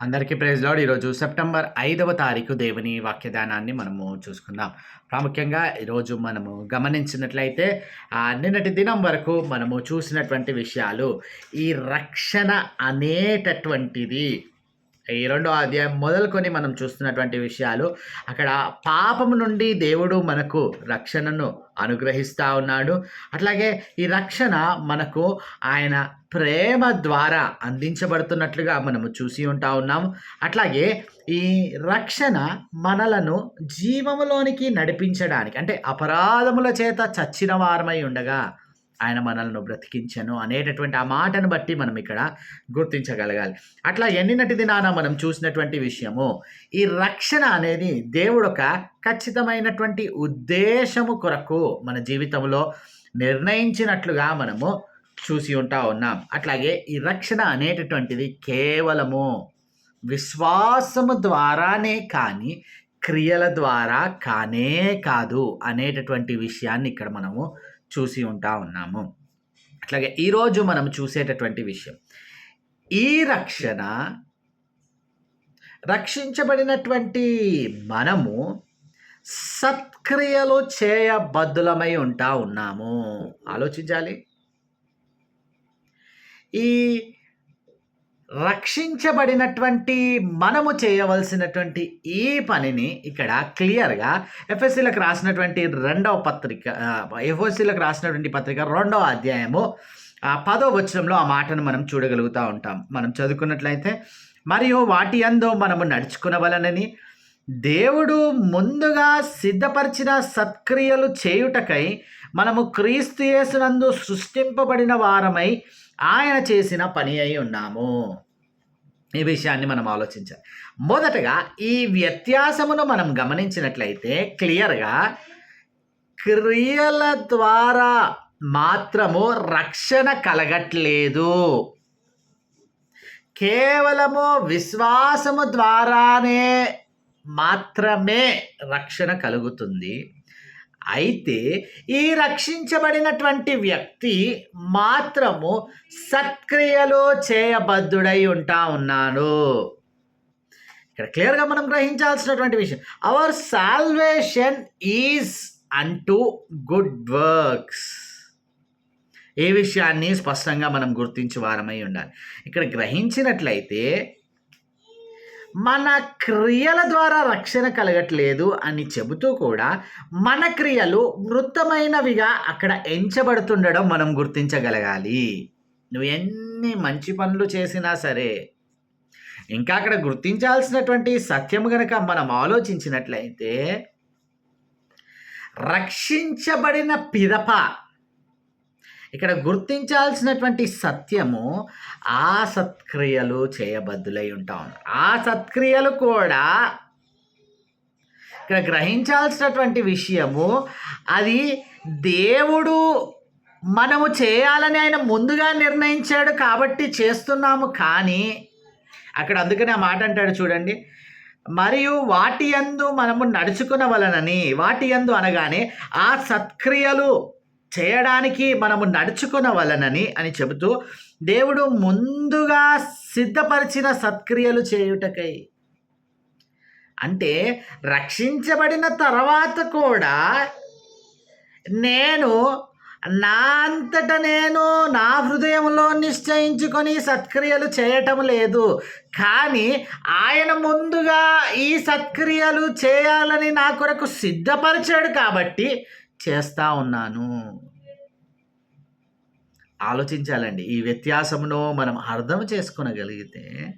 అందరికీ praise lord. ఈరోజు September ఐదవ తారీఖు దేవుని వాక్యదానాన్ని మనము చూసుకుందాం. ప్రాముఖ్యంగా ఈరోజు మనము గమనించినట్లయితే నిన్నటి దినం వరకు మనము చూసినటువంటి విషయాలు ఈ రక్షణ అనేటటువంటిది ఈ రెండో అధ్యాయం మొదలుకొని మనం చూస్తున్నటువంటి విషయాలు అక్కడ పాపము నుండి దేవుడు మనకు రక్షణను అనుగ్రహిస్తూ ఉన్నాడు. అట్లాగే ఈ రక్షణ మనకు ఆయన ప్రేమ ద్వారా అందించబడుతున్నట్లుగా మనము చూసి ఉంటా ఉన్నాం. అట్లాగే ఈ రక్షణ మనలను జీవములోనికి నడిపించడానికి అంటే అపరాధముల చేత చచ్చిన వారమై ఉండగా ఆయన మనల్ని బ్రతికించను అనేటటువంటి ఆ మాటను బట్టి మనం ఇక్కడ గుర్తించగలగాలి. అట్లా ఎన్నినటిది నానా మనం చూసినటువంటి విషయము ఈ రక్షణ అనేది దేవుడు ఒక ఖచ్చితమైనటువంటి ఉద్దేశము కొరకు మన జీవితంలో నిర్ణయించినట్లుగా మనము చూసి ఉంటా ఉన్నాం. అట్లాగే ఈ రక్షణ అనేటటువంటిది కేవలము విశ్వాసము ద్వారానే కానీ క్రియల ద్వారా కానే కాదు అనేటటువంటి విషయాన్ని ఇక్కడ మనము చూసి ఉంటా ఉన్నాము. అట్లాగే ఈరోజు మనం చూసేటటువంటి విషయం. ఈ రక్షణ రక్షించబడినటువంటి మనము సత్క్రియలు చేయబద్దులమై ఉంటా ఉన్నాము. ఆలోచించాలి. ఈ రక్షించబడినటువంటి మనము చేయవలసినటువంటి ఈ పనిని ఇక్కడ క్లియర్గా ఎఫ్ఎస్సీలకు రాసినటువంటి రెండవ పత్రిక ఎఫ్ఎస్సీలకు రాసినటువంటి పత్రిక రెండవ అధ్యాయము ఆ పదో వచనంలో ఆ మాటను మనం చూడగలుగుతూ ఉంటాం. మనం చదువుకున్నట్లయితే మరియు వాటి అందు మనము నడుచుకునవలనని దేవుడు ముందుగా సిద్ధపరిచిన సత్క్రియలు చేయుటకై మనము క్రీస్తు యేసునందు సృష్టింపబడిన వారమై ఆయన చేసిన పని అయి ఉన్నాము. ఈ విషయాన్ని మనం ఆలోచించాలి. మొదటగా ఈ వ్యత్యాసమును మనం గమనించినట్లయితే క్లియర్గా క్రియల ద్వారా మాత్రము రక్షణ కలగట్లేదు. కేవలము విశ్వాసము ద్వారానే మాత్రమే రక్షణ కలుగుతుంది. అయితే ఈ రక్షించబడినటువంటి వ్యక్తి మాత్రము సత్క్రియలో చేయబద్ధుడై ఉంటా ఉన్నాను ఇక్కడ క్లియర్గా మనం గ్రహించాల్సినటువంటి విషయం అవర్ సాల్వేషన్ ఈజ్ అంటూ గుడ్ వర్క్స్ ఏ విషయాన్ని స్పష్టంగా మనం గుర్తించి వారమై ఉండాలి. ఇక్కడ గ్రహించినట్లయితే మన క్రియల ద్వారా రక్షణ కలగట్లేదు అని చెబుతూ కూడా మన క్రియలు మృతమైనవిగా అక్కడ ఎంచబడుతుండడం మనం గుర్తించగలగాలి. నువ్వు ఎన్ని మంచి పనులు చేసినా సరే ఇంకా అక్కడ గుర్తించాల్సినటువంటి సత్యం గనక మనం ఆలోచించినట్లయితే రక్షించబడిన పిదప ఇక్కడ గుర్తించాల్సినటువంటి సత్యము ఆ సత్క్రియలు చేయబద్దులై ఉంటాం. ఆ సత్క్రియలు కూడా ఇక్కడ గ్రహించాల్సినటువంటి విషయము అది దేవుడు మనము చేయాలని ఆయన ముందుగా నిర్ణయించాడు కాబట్టి చేస్తున్నాము కానీ అక్కడ అందుకనే ఆ మాట అంటాడు చూడండి మరియు వాటి యందు మనము నడుచుకున్న వలనని వాటి యందు అనగానే ఆ సత్క్రియలు చేయడానికి మనము నడుచుకున్న వలనని అని చెబుతూ దేవుడు ముందుగా సిద్ధపరిచిన సత్క్రియలు చేయుటకై. అంటే రక్షించబడిన తర్వాత కూడా నేను నా అంతట నేను నా హృదయంలో నిశ్చయించుకొని సత్క్రియలు చేయటం లేదు. కానీ ఆయన ముందుగా ఈ సత్క్రియలు చేయాలని నా కొరకు సిద్ధపరిచాడు కాబట్టి చేస్తా ఉన్నాను. ఆలోచించాలండి. ఈ వ్యత్యాసమును మనం అర్థం చేసుకునగలిగితే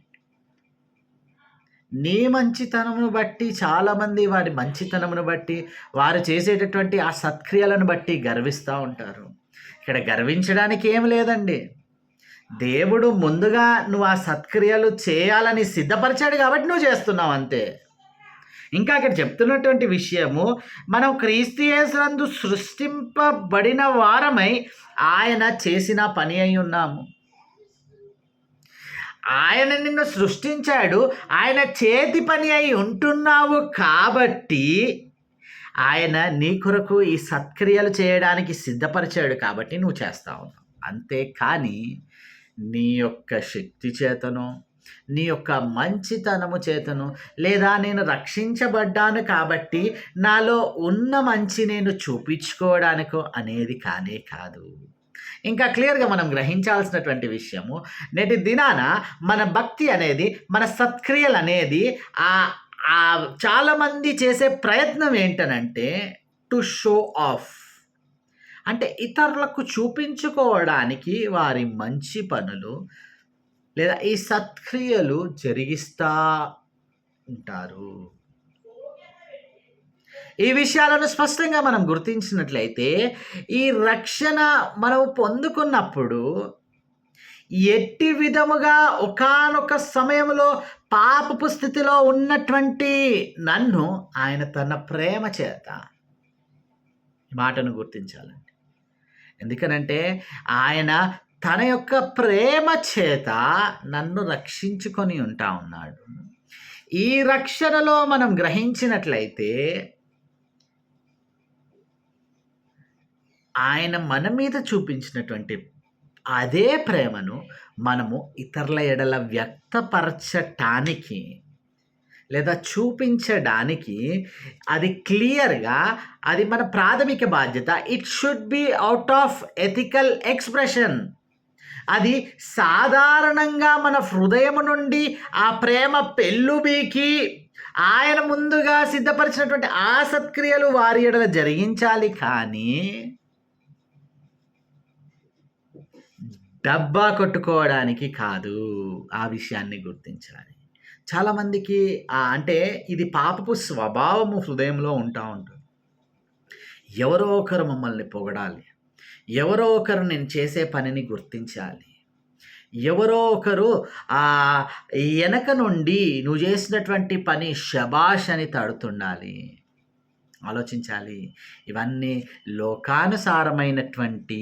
నీ మంచితనమును బట్టి చాలామంది వారి మంచితనమును బట్టి వారు చేసేటటువంటి ఆ సత్క్రియలను బట్టి గర్విస్తూ ఉంటారు. ఇక్కడ గర్వించడానికి ఏం లేదండి. దేవుడు ముందుగా నువ్వు ఆ సత్క్రియలు చేయాలని సిద్ధపరిచాడు కాబట్టి నువ్వు చేస్తున్నావు అంతే. ఇంకా ఇక్కడ చెప్తున్నటువంటి విషయము మనం క్రీస్తియేసునందు సృష్టింపబడిన వారమై ఆయన చేసిన పని అయి ఉన్నాము. ఆయన నిన్ను సృష్టించాడు ఆయన చేతి పని అయి ఉంటున్నావు కాబట్టి ఆయన నీ కొరకు ఈ సత్క్రియలు చేయడానికి సిద్ధపరిచాడు కాబట్టి నువ్వు చేస్తా ఉన్నావు. అంతేకాని నీ యొక్క శక్తి చేతనో నీ యొక్క మంచితనము చేతను లేదా నేను రక్షించబడ్డాను కాబట్టి నాలో ఉన్న మంచి నేను చూపించుకోవడానికో అనేది కానే కాదు. ఇంకా క్లియర్గా మనం గ్రహించాల్సినటువంటి విషయము నేటి దినాన మన భక్తి అనేది మన సత్క్రియలు అనేది ఆ చాలామంది చేసే ప్రయత్నం ఏంటనంటే టు షో ఆఫ్. అంటే ఇతరులకు చూపించుకోవడానికి వారి మంచి పనులు లేదా ఈ సత్క్రియలు జరిగిస్తూ ఉంటారు. ఈ విషయాలను స్పష్టంగా మనం గుర్తించినట్లయితే ఈ రక్షణ మనం పొందుకున్నప్పుడు ఎట్టి విధముగా ఒకానొక సమయంలో పాపపు స్థితిలో ఉన్నటువంటి నన్ను ఆయన తన ప్రేమ చేత మాటను గుర్తించాలండి. ఎందుకనంటే ఆయన తన యొక్క ప్రేమ చేత నన్ను రక్షించుకొని ఉంటా ఉన్నాడు. ఈ రక్షణలో మనం గ్రహించినట్లయితే ఆయన మన మీద చూపించినటువంటి అదే ప్రేమను మనము ఇతరుల ఎడల వ్యక్తపరచటానికి లేదా చూపించడానికి అది క్లియర్గా అది మన ప్రాథమిక బాధ్యత. It should be out of ethical expression అది సాధారణంగా మన హృదయం నుండి ఆ ప్రేమ పెళ్ళుబీకి ఆయన ముందుగా సిద్ధపరిచినటువంటి ఆ సత్క్రియలు వారి ఎడల జరిగించాలి కానీ డబ్బా కొట్టుకోవడానికి కాదు ఆ విషయాన్ని గుర్తించాలి చాలామందికి అంటే ఇది పాపపు స్వభావము హృదయంలో ఉంటా ఉంటుంది. ఎవరో ఒకరు మమ్మల్ని పొగడాలి. ఎవరో ఒకరు నేను చేసే పనిని గుర్తించాలి. ఎవరో ఒకరు ఆ వెనక నుండి నువ్వు చేసినటువంటి పని శబాష్ అని తడుతుండాలి. ఆలోచించాలి. ఇవన్నీ లోకానుసారమైనటువంటి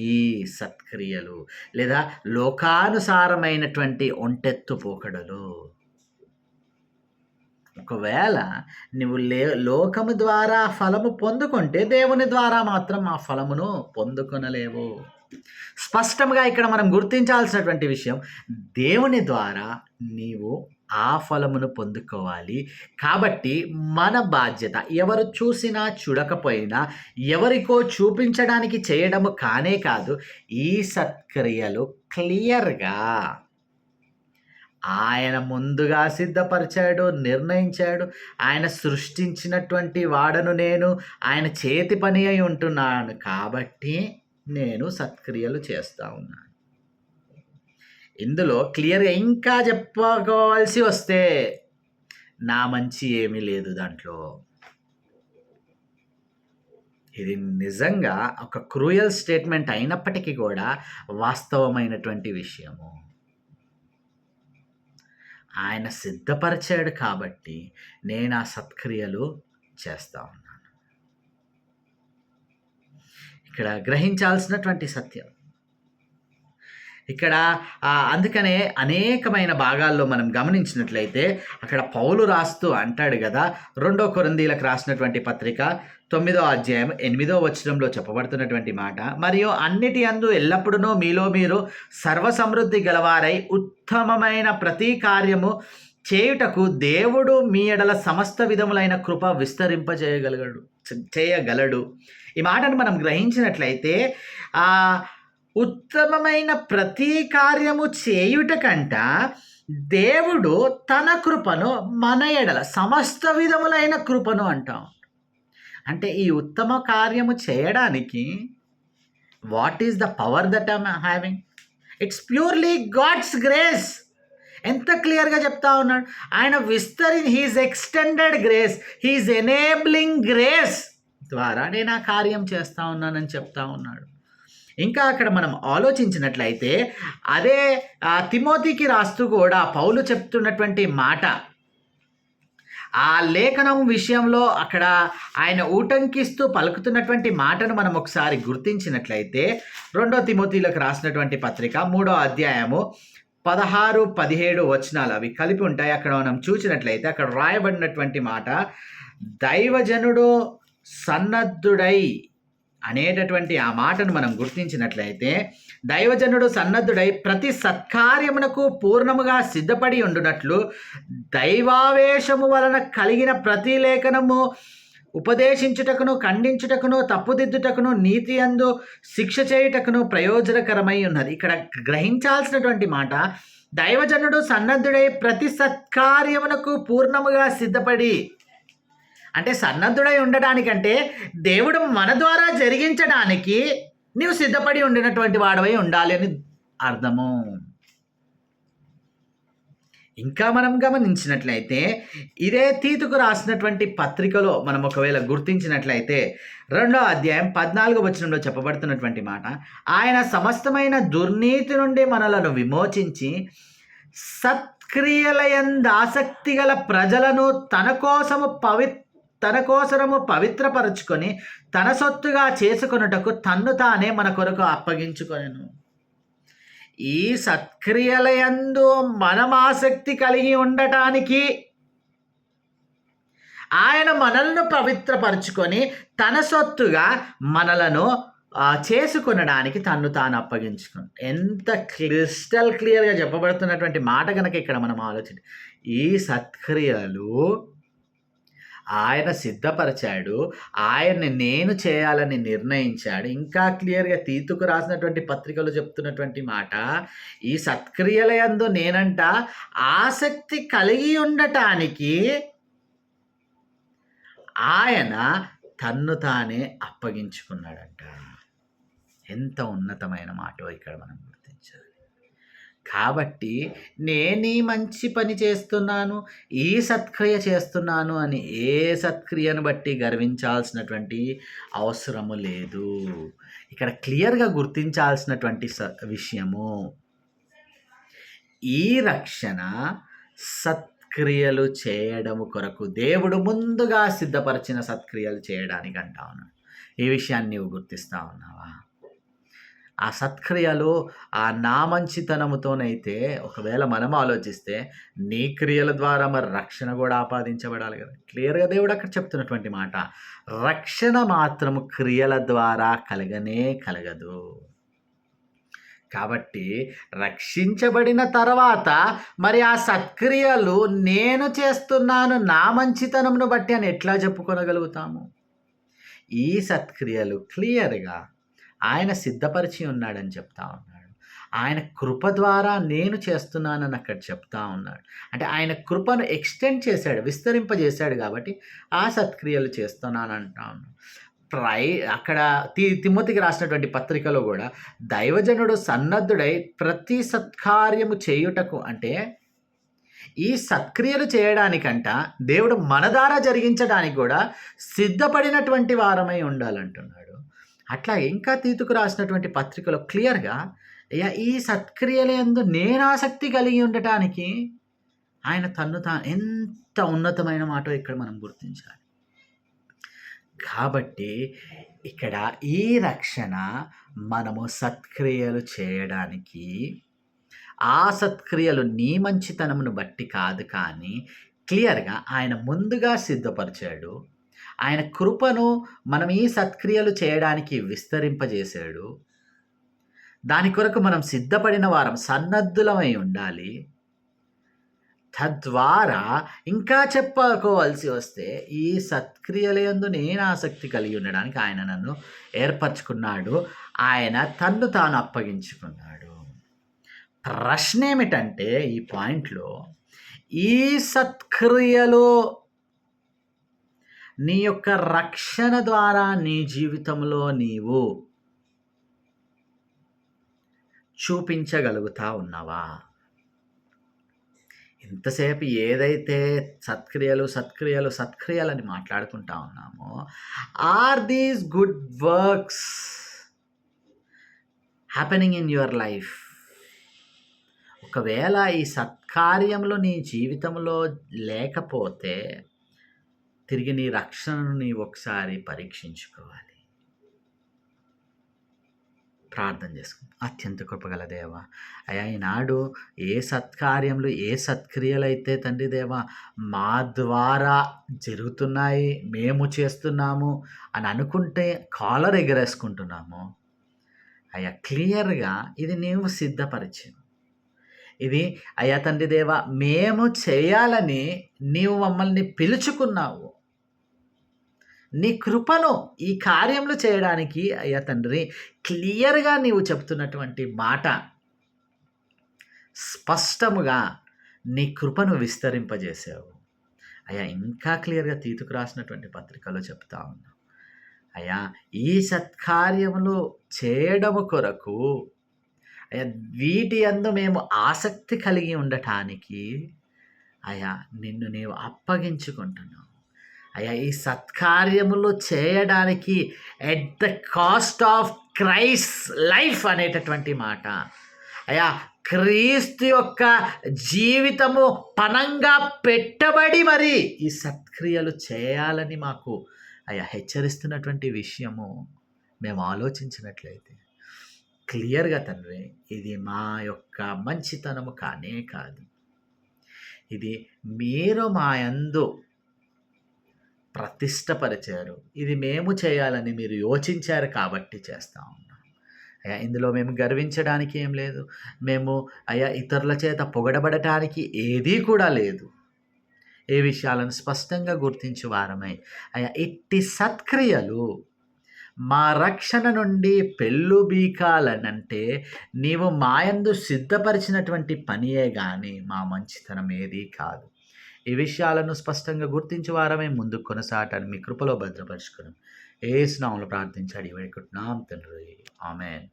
సత్క్రియలు లేదా లోకానుసారమైనటువంటి ఒంటెత్తు పోకడలు. ఒకవేళ నువ్వు లే లోకము ద్వారా ఫలము పొందుకుంటే దేవుని ద్వారా మాత్రం ఆ ఫలమును పొందుకొనలేవు. స్పష్టంగా ఇక్కడ మనం గుర్తించాల్సినటువంటి విషయం దేవుని ద్వారా నీవు ఆ ఫలమును పొందుకోవాలి. కాబట్టి మన బాధ్యత ఎవరు చూసినా చూడకపోయినా ఎవరికో చూపించడానికి చేయడము కానే కాదు ఈ సత్క్రియలు క్లియర్గా ఆయన ముందుగా సిద్ధపరిచాడు నిర్ణయించాడు. ఆయన సృష్టించినటువంటి వాడను నేను ఆయన చేతి పని అయి ఉంటున్నాను. కాబట్టి నేను సత్క్రియలు చేస్తూ ఉన్నాను. ఇందులో క్లియర్గా ఇంకా చెప్పుకోవాల్సి వస్తే నా మంచి ఏమీ లేదు దాంట్లో. ఇది నిజంగా ఒక క్రూయల్ స్టేట్మెంట్ అయినప్పటికీ కూడా వాస్తవమైనటువంటి విషయము. ఆయన సిద్ధపరిచాడు కాబట్టి నేను ఆ సత్క్రియలు చేస్తా ఉన్నాను. ఇక్కడ గ్రహించాల్సినటువంటి సత్యం ఇక్కడ అందుకనే అనేకమైన భాగాల్లో మనం గమనించినట్లయితే అక్కడ పౌలు రాస్తూ అంటాడు కదా రెండో కొరందీలకు రాసినటువంటి పత్రిక తొమ్మిదో అధ్యాయం ఎనిమిదో వచనంలో చెప్పబడుతున్నటువంటి మాట మరియు అన్నిటి అందు ఎల్లప్పుడూ మీలో మీరు సర్వసమృద్ధి గలవారై ఉత్తమమైన ప్రతి కార్యము చేయుటకు దేవుడు మీ ఎడల సమస్త విధములైన కృప విస్తరింపజేయగలగడు చేయగలడు. ఈ మాటను మనం గ్రహించినట్లయితే ఉత్తమమైన ప్రతి కార్యము చేయుట కంట దేవుడు తన కృపను మన ఎడల సమస్త విధములైన కృపను అంటాం. అంటే ఈ ఉత్తమ కార్యము చేయడానికి what is the power that I'm having it's purely God's grace ఎంత క్లియర్గా చెప్తా ఉన్నాడు? ఆయన విస్తరి he's extended grace he's enabling grace ద్వారా నేను ఆ కార్యం చేస్తా ఉన్నానని చెప్తా ఉన్నాడు. ఇంకా అక్కడ మనం ఆలోచించినట్లయితే అదే తిమోతికి రాస్తూ కూడా పౌలు చెప్తున్నటువంటి మాట. ఆ లేఖనం విషయంలో అక్కడ ఆయన ఊటంకిస్తూ పలుకుతున్నటువంటి మాటను మనం ఒకసారి గుర్తించినట్లయితే రెండో తిమోతిలకు రాసినటువంటి పత్రిక మూడో అధ్యాయము పదహారు పదిహేడు వచనాలు అవి కలిపి ఉంటాయి. అక్కడ మనం చూసినట్లయితే అక్కడ రాయబడినటువంటి మాట దైవజనుడు సన్నద్ధుడై అనేటటువంటి ఆ మాటను మనం గుర్తించినట్లయితే దైవజనుడు సన్నద్ధుడై ప్రతి సత్కార్యమునకు పూర్ణముగా సిద్ధపడి ఉండునట్లు దైవావేశము వలన కలిగిన ప్రతి లేఖనము ఉపదేశించుటకును ఖండించుటకును తప్పుదిద్దుటకును నీతి అందు శిక్ష చేయుటకును ప్రయోజనకరమై ఉన్నది. ఇక్కడ గ్రహించాల్సినటువంటి మాట దైవజనుడు సన్నద్ధుడై ప్రతి సత్కార్యమునకు పూర్ణముగా సిద్ధపడి అంటే సన్నద్ధుడై ఉండడానికంటే దేవుడు మన ద్వారా జరిగించడానికి నీవు సిద్ధపడి ఉండినటువంటి వాడవై ఉండాలి అని అర్థము. ఇంకా మనం గమనించినట్లయితే ఇదే తీతుకు రాసినటువంటి పత్రికలో మనం ఒకవేళ గుర్తించినట్లయితే రెండో అధ్యాయం పద్నాలుగో వచనంలో చెప్పబడుతున్నటువంటి మాట ఆయన సమస్తమైన దుర్నీతి నుండి మనలను విమోచించి సత్క్రియలయంద ఆసక్తి గల ప్రజలను తన కోసము పవిత్ర తన కోసరము పవిత్రపరచుకొని తన సొత్తుగా చేసుకొనుటకు తన్ను తానే మన కొరకు అప్పగించుకొనెను. ఈ సత్క్రియలయందు మనం ఆసక్తి కలిగి ఉండటానికి ఆయన మనల్ని పవిత్రపరుచుకొని తన సొత్తుగా మనలను చేసుకునడానికి తన్ను తాను అప్పగించుకుని. ఎంత క్రిస్టల్ క్లియర్గా చెప్పబడుతున్నటువంటి మాట కనుక ఇక్కడ మనం ఆలోచించి ఈ సత్క్రియలు ఆయన సిద్ధపరిచాడు. ఆయన్ని నేను చేయాలని నిర్ణయించాడు. ఇంకా క్లియర్గా తీతుకు రాసినటువంటి పత్రికలు చెప్తున్నటువంటి మాట ఈ సత్క్రియల యందు నేనంట ఆసక్తి కలిగి ఉండటానికి ఆయన తన్ను తానే అప్పగించుకున్నాడంట. ఎంత ఉన్నతమైన మాట ఇక్కడ మనం కాబట్టి నేను ఈ మంచి పని చేస్తున్నాను ఈ సత్క్రియ చేస్తున్నాను అని ఏ సత్క్రియను బట్టి గర్వించాల్సినటువంటి అవసరము లేదు. ఇక్కడ క్లియర్గా గుర్తించాల్సినటువంటి స విషయము ఈ రక్షణ సత్క్రియలు చేయడము కొరకు దేవుడు ముందుగా సిద్ధపరిచిన సత్క్రియలు చేయడానికి అంటా ఉన్నాడు ఈ విషయాన్ని నీవు గుర్తిస్తా ఉన్నావా? ఆ సత్క్రియలు ఆ నా మంచితనముతోనైతే ఒకవేళ మనం ఆలోచిస్తే నీ క్రియల ద్వారా మరి రక్షణ కూడా ఆపాదించబడాలి కదా. క్లియర్గా దేవుడు అక్కడ చెప్తున్నటువంటి మాట రక్షణ మాత్రము క్రియల ద్వారా కలగనే కలగదు. కాబట్టి రక్షించబడిన తర్వాత మరి ఆ సత్క్రియలు నేను చేస్తున్నాను నా మంచితనమును బట్టి అని ఎట్లా చెప్పుకొనగలుగుతాము? ఈ సత్క్రియలు క్లియర్గా ఆయన సిద్ధపరిచి ఉన్నాడని చెప్తా ఉన్నాడు. ఆయన కృప ద్వారా నేను చేస్తున్నానని అక్కడ చెప్తా ఉన్నాడు. అంటే ఆయన కృపను ఎక్స్టెండ్ చేశాడు విస్తరింపజేశాడు కాబట్టి ఆ సత్క్రియలు చేస్తున్నాను అంటా ఉన్నాడు. ప్రై అక్కడ తి తిమ్మతికి రాసినటువంటి పత్రికలో కూడా దైవజనుడు సన్నద్ధుడై ప్రతి సత్కార్యము చేయుటకు అంటే ఈ సత్క్రియలు చేయడానికంట దేవుడు మన ద్వారా జరిగించడానికి కూడా సిద్ధపడినటువంటి వారమై ఉండాలంటున్నాడు. అట్లా ఇంకా తీతుకు రాసినటువంటి పత్రికలో క్లియర్గా అయ్యా ఈ సత్క్రియలందు నేను ఆసక్తి కలిగి ఉండటానికి ఆయన తన్ను తా ఎంత ఉన్నతమైన మాట ఇక్కడ మనం గుర్తించాలి. కాబట్టి ఇక్కడ ఈ రక్షణ మనము సత్క్రియలు చేయడానికి ఆ సత్క్రియలు నీ మంచితనమును బట్టి కాదు కానీ క్లియర్గా ఆయన ముందుగా సిద్ధపరిచాడు. ఆయన కృపను మనం ఈ సత్క్రియలు చేయడానికి విస్తరింపజేశాడు. దాని కొరకు మనం సిద్ధపడిన వారం సన్నద్ధులమై ఉండాలి. తద్వారా ఇంకా చెప్పుకోవాల్సి వస్తే ఈ సత్క్రియలందు నేను ఆసక్తి కలిగి ఉండడానికి ఆయన నన్ను ఏర్పరచుకున్నాడు. ఆయన తన్ను తాను అప్పగించుకున్నాడు. ప్రశ్న ఏమిటంటే ఈ పాయింట్లో ఈ సత్క్రియలో నీ యొక్క రక్షణ ద్వారా నీ జీవితంలో నీవు చూపించగలుగుతా ఉన్నావా? ఇంతసేపు ఏదైతే సత్క్రియలు సత్క్రియలు సత్క్రియలని మాట్లాడుకుంటా ఉన్నామో are these good works happening in your life? ఒకవేళ ఈ సత్కార్యంలో నీ జీవితంలో లేకపోతే తిరిగి నీ రక్షణను నీ ఒకసారి పరీక్షించుకోవాలి. ప్రార్థన చేసుకుందాం. అత్యంత కృపగల దేవ అయ్యా ఈనాడు ఏ సత్కార్యములు ఏ సత్క్రియలు అయితే తండ్రి దేవ మా ద్వారా జరుగుతున్నాయి మేము చేస్తున్నాము అని అనుకుంటే కాలర్ ఎగరేసుకుంటున్నాము అయ్యా క్లియర్గా ఇది నీవు సిద్ధపరిచావు ఇది అయ్యా తండ్రి దేవ మేము చేయాలని నీవు మమ్మల్ని పిలుచుకున్నావు. నీ కృపను ఈ కార్యములు చేయడానికి అయ్యా తండ్రి క్లియర్గా నీవు చెప్తున్నటువంటి మాట స్పష్టముగా నీ కృపను విస్తరింపజేసావు అయ్యా ఇంకా క్లియర్గా తీతుకు రాసినటువంటి పత్రికలో చెప్తా ఉన్నావు అయ్యా ఈ సత్కార్యములు చేయడము కొరకు అయ్యా వీటి అందు మేము ఆసక్తి కలిగి ఉండటానికి అయ్యా నిన్ను నీవు అప్పగించుకుంటున్నావు అయ్యా ఈ సత్కార్యములు చేయడానికి ఎట్ ద కాస్ట్ ఆఫ్ క్రైస్ లైఫ్ అనేటటువంటి మాట. అయ్యా క్రీస్తు యొక్క జీవితము పనంగా పెట్టబడి మరి ఈ సత్క్రియలు చేయాలని మాకు అయ్యా హెచ్చరిస్తున్నటువంటి విషయము మేము ఆలోచించినట్లయితే క్లియర్గా తండ్రి ఇది మా యొక్క మంచితనము కానే కాదు. ఇది మీరు మా యందు ప్రతిష్టపరిచారు. ఇది మేము చేయాలని మీరు యోచించారు కాబట్టి చేస్తా ఉన్నాం. అయ్యా ఇందులో మేము గర్వించడానికి ఏం లేదు. మేము అయ్యా ఇతరుల చేత పొగడబడటానికి ఏదీ కూడా లేదు. ఏ విషయాలను స్పష్టంగా గుర్తించు వారమై అయ్యా ఇట్టి సత్క్రియలు మా రక్షణ నుండి పెళ్ళు బీకాలనంటే నీవు మాయందు సిద్ధపరిచినటువంటి పనియే కానీ మా మంచితనం ఏదీ కాదు. ఈ విషయాలను స్పష్టంగా గుర్తించి వారమే ముందుకు కొనసాగటాన్ని మీ కృపలో భద్రపరుచుకున్నాం. ఏ స్నామంలో ప్రార్థించాడు వేడుకుంటున్నాం తండ్రి. ఆమెన్.